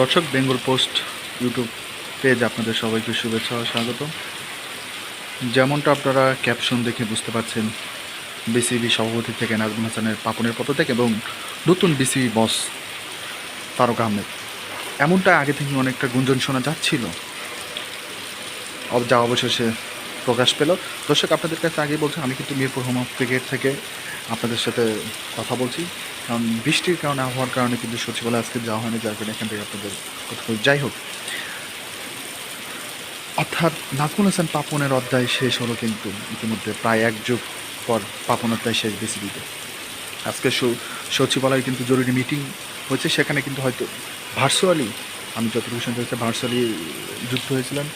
দর্শক, Bengal post YouTube page আপনাদের সবাইকে শুভেচ্ছা স্বাগত যেমনটা আপনারা ক্যাপশন দেখে বুঝতে পারছেন বিসিবি সভাপতি থেকে নাজমুল হাসানের পাপনের পদত্যাগ এবং নতুন বিসিবি বস তারক আহমেদ। এমনটা আগে থেকে অনেকটা গুঞ্জন শোনা যাচ্ছিল। যা অবশেষে প্রকাশ পেল। দর্শক, আপনাদের কাছে আগে বলছি, আমি কিন্তু মিরপুর হোম ক্রিকেট থেকে আপনাদের সাথে কথা বলছি। কারণ বৃষ্টির কারণে, আবহাওয়ার কারণে কিন্তু সচিবালয় আজকে যাওয়া হয়নি, যার কারণে এখান থেকে আপনাদের কথা। যাই হোক, অর্থাৎ নাজমুল হাসান পাপনের অধ্যায় শেষ হলো কিন্তু ইতিমধ্যে, প্রায় এক যুগ পর পাপন অধ্যায় শেষ বিসিবিতে। আজকে সচিবালয়ে কিন্তু জরুরি মিটিং হয়েছে, সেখানে কিন্তু হয়তো ভার্চুয়ালি, আমি যতটুকু শুনতে হচ্ছে ভার্চুয়ালি যুক্ত হয়েছিলেন।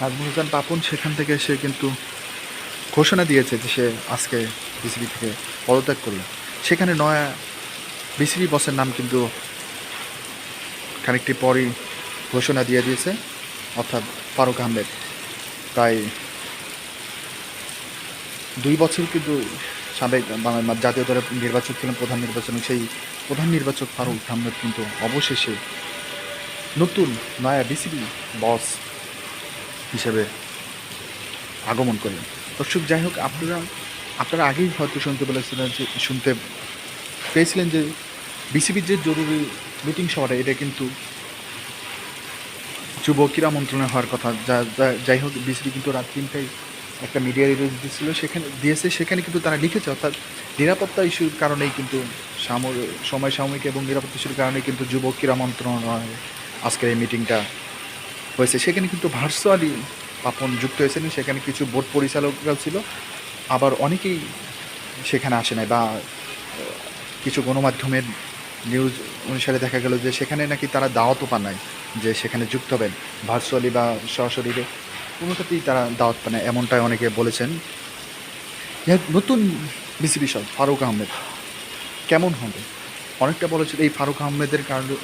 নাজমুল হাসান পাপন, সেখান থেকে সে কিন্তু ঘোষণা দিয়েছে যে সে আজকে বিসিবি থেকে পদত্যাগ করল। সেখানে নয়া বিসিবি বসের নাম কিন্তু খানিকটি পরই ঘোষণা দিয়ে দিয়েছে, অর্থাৎ ফারুক আহমেদ। তাই দুই বছর কিন্তু সাবেক জাতীয় দলের নির্বাচক ছিলেন প্রধান নির্বাচন সেই প্রধান নির্বাচক ফারুক আহমেদ কিন্তু অবশেষে নতুন নয়া বিসিবি বস হিসেবে আগমন করলেন। দর্শক, যাই হোক, আপনারা আপনারা আগেই হয়তো শুনতে পেরেছিলেন যে শুনতে পেয়েছিলেন যে বিসিবির যে জরুরি মিটিং সভাটা, এটা কিন্তু যুব ক্রীড়া মন্ত্রণালয় হওয়ার কথা। যা যাই হোক, বিসিবি কিন্তু রাত তিনটায় একটা মিডিয়া রিলিজ দিয়েছিল। সেখানে দিয়েছে, সেখানে কিন্তু তারা লিখেছে, অর্থাৎ নিরাপত্তা ইস্যুর কারণেই কিন্তু সময় সাময়িক এবং নিরাপত্তা ইস্যুর কারণে কিন্তু যুব ক্রীড়া মন্ত্রণালয় আজকের এই মিটিংটা হয়েছে। সেখানে কিন্তু ভার্চুয়ালি পাপন যুক্ত হয়েছিলেন সেখানে কিছু বোর্ড পরিচালকরাও ছিল। আবার অনেকেই সেখানে আসে নাই বা কিছু গণমাধ্যমের নিউজ অনুসারে দেখা গেল যে সেখানে নাকি তারা দাওয়াতও পান নাই, যে সেখানে যুক্ত হবেন ভার্চুয়ালি বা সরাসরিরে কোনোটাতেই তারা দাওয়াত পান নাই, এমনটাই অনেকে বলেছেন। নতুন বিসিবি সব ফারুক আহমেদ। কেমন হবে? অনেকটা বলেছিল এই ফারুক আহমেদের কারণে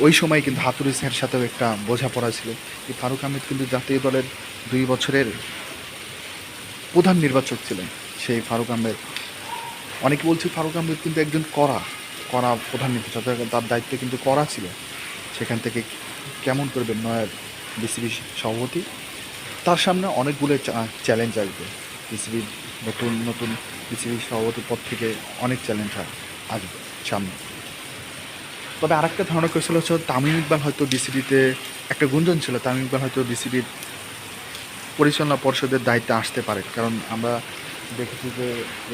ওই সময় কিন্তু হাতুরি স্যার সাথেও একটা বোঝাপড়া ছিল এই ফারুক আহমেদ কিন্তু জাতীয় দলের দুই বছরের প্রধান নির্বাচক ছিলেন। সেই ফারুক আহমেদ। অনেকে বলছে ফারুক আহমেদ কিন্তু একজন কড়া কড়া প্রধান নির্বাচক তার দায়িত্ব কিন্তু করা ছিল। সেখান থেকে কেমন করবেন নয়ার বিসিবি সভাপতি? তার সামনে অনেকগুলো চ্যালেঞ্জ আসবে। বিসিবির নতুন নতুন বিসিবি সভাপতি পদ থেকে অনেক চ্যালেঞ্জ আসবে সামনে। তবে আরেকটা ধারণা করেছিল হচ্ছে তামিম ইকবাল হয়তো বিসিবিতে একটা গুঞ্জন ছিল, তামিম ইকবাল হয়তো বিসিবির পরিচালনা পর্ষদের দায়িত্বে আসতে পারে কারণ আমরা দেখেছি যে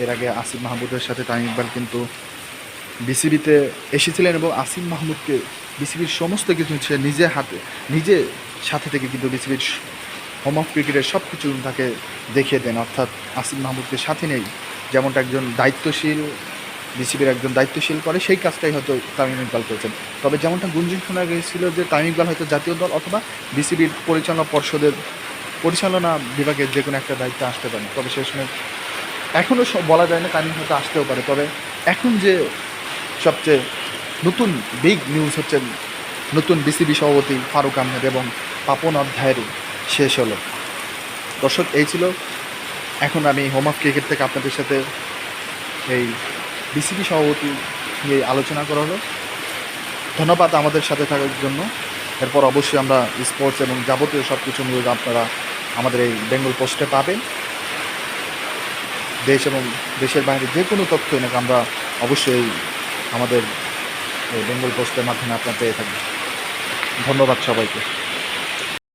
এর আগে আসিফ মাহমুদের সাথে তামিম ইকবাল কিন্তু বিসিবিতে এসেছিলেন এবং আসিম মাহমুদকে বিসিবির সমস্ত কিছু সে নিজে হাতে, নিজে সাথে থেকে কিন্তু বিসিবির হোম অফ ক্রিকেটের সব কিছু তাকে দেখিয়ে দেন। অর্থাৎ আসিম মাহমুদকে সাথে নেই, যেমনটা একজন দায়িত্বশীল বিসিবির একজন দায়িত্বশীল করে সেই কাজটাই হয়তো তামিম ইকবাল করেছেন। তবে যেমনটা গুঞ্জন শোনা গিয়েছিল যে তামিম ইকবাল হয়তো জাতীয় দল অথবা বিসিবির পরিচালনা পর্ষদের পরিচালনা বিভাগের যে কোনো একটা দায়িত্বে আসতে পারেন। তবে সময় এখনও বলা যায় না তামিম হয়তো আসতেও পারে। তবে এখন যে সবচেয়ে নতুন বিগ নিউজ হচ্ছে নতুন বিসিবি সভাপতি ফারুক আহমেদ এবং পাপন অধ্যায়ের শেষ হলো। দর্শক, এই ছিল। এখন আমি হোম অফ ক্রিকেট থেকে আপনাদের সাথে এই বিসিবি সভাপতি নিয়ে আলোচনা করা হলো। ধন্যবাদ আমাদের সাথে থাকার জন্য। এরপর অবশ্যই আমরা স্পোর্টস এবং যাবতীয় সব কিছু নিউজ আপনারা আমাদের এই বেঙ্গল পোস্টে পাবেন। দেশ এবং দেশের বাইরে যে কোনো তথ্য নাকি আমরা অবশ্যই আমাদের এই বেঙ্গল পোস্টের মাধ্যমে আপনার পেয়ে থাকি ধন্যবাদ সবাইকে।